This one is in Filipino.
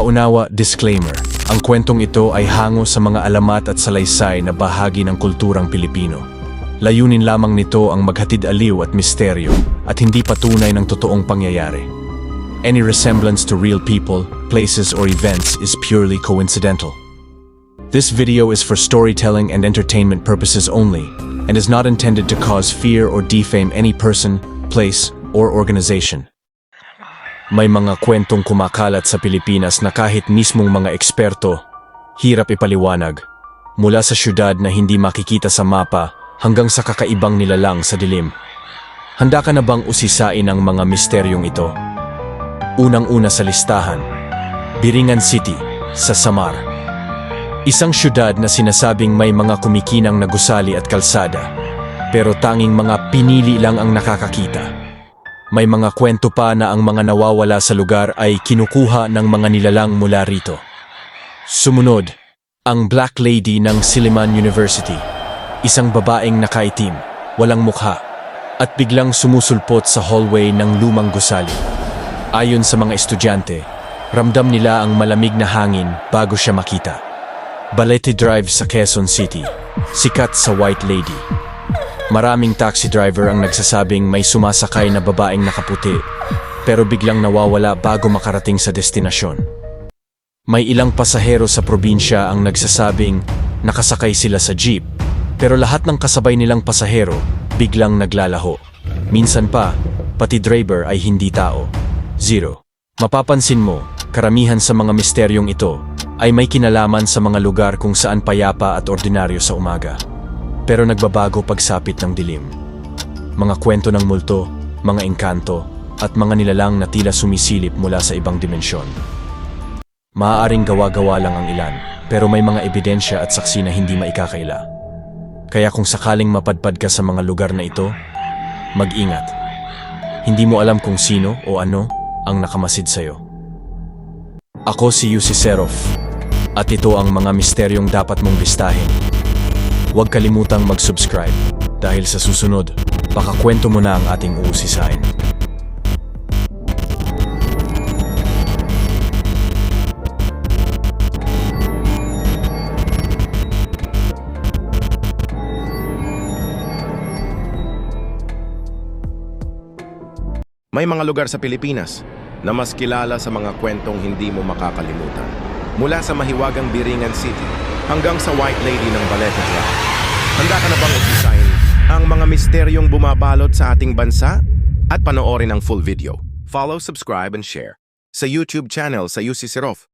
Paunawa, disclaimer. Ang kwentong ito ay hango sa mga alamat at salaysay na bahagi ng kulturang Pilipino. Layunin lamang nito ang maghatid aliw at misteryo at hindi patunay ng totoong pangyayari. Any resemblance to real people, places, or events is purely coincidental. This video is for storytelling and entertainment purposes only and is not intended to cause fear or defame any person, place, or organization. May mga kwentong kumakalat sa Pilipinas na kahit mismong mga eksperto, hirap ipaliwanag. Mula sa syudad na hindi makikita sa mapa hanggang sa kakaibang nilalang sa dilim. Handa ka na bang usisain ang mga misteryong ito? Unang-una sa listahan, Biringan City, sa Samar. Isang syudad na sinasabing may mga kumikinang na gusali at kalsada, pero tanging mga pinili lang ang nakakakita. May mga kwento pa na ang mga nawawala sa lugar ay kinukuha ng mga nilalang mula rito. Sumunod, ang Black Lady ng Silliman University. Isang babaeng nakaitim, walang mukha, at biglang sumusulpot sa hallway ng lumang gusali. Ayon sa mga estudyante, ramdam nila ang malamig na hangin bago siya makita. Balete Drive sa Quezon City, sikat sa White Lady. Maraming taxi driver ang nagsasabing may sumasakay na babaeng nakaputi, pero biglang nawawala bago makarating sa destinasyon. May ilang pasahero sa probinsya ang nagsasabing nakasakay sila sa jeep, pero lahat ng kasabay nilang pasahero biglang naglalaho. Minsan pa, pati driver ay hindi tao. Zero. Mapapansin mo, karamihan sa mga misteryong ito ay may kinalaman sa mga lugar kung saan payapa at ordinaryo sa umaga. Pero nagbabago pagsapit ng dilim. Mga kwento ng multo, mga engkanto, at mga nilalang na tila sumisilip mula sa ibang dimensyon. Maaaring gawa-gawa lang ang ilan, pero may mga ebidensya at saksi na hindi maikakaila. Kaya kung sakaling mapadpad ka sa mga lugar na ito, mag-ingat. Hindi mo alam kung sino o ano ang nakamasid sa'yo. Ako si Yusi Serov, at ito ang mga misteryong dapat mong listahin. Huwag kalimutang mag-subscribe dahil sa susunod, baka kwento mo na ang ating uusisain. May mga lugar sa Pilipinas na mas kilala sa mga kwentong hindi mo makakalimutan. Mula sa mahiwagang Biringan City hanggang sa White Lady ng Baleta Drive. Handa ka na bang upisahin ang mga misteryong bumabalot sa ating bansa? At panoorin ang full video. Follow, subscribe, and share sa YouTube channel sa UC Sirof.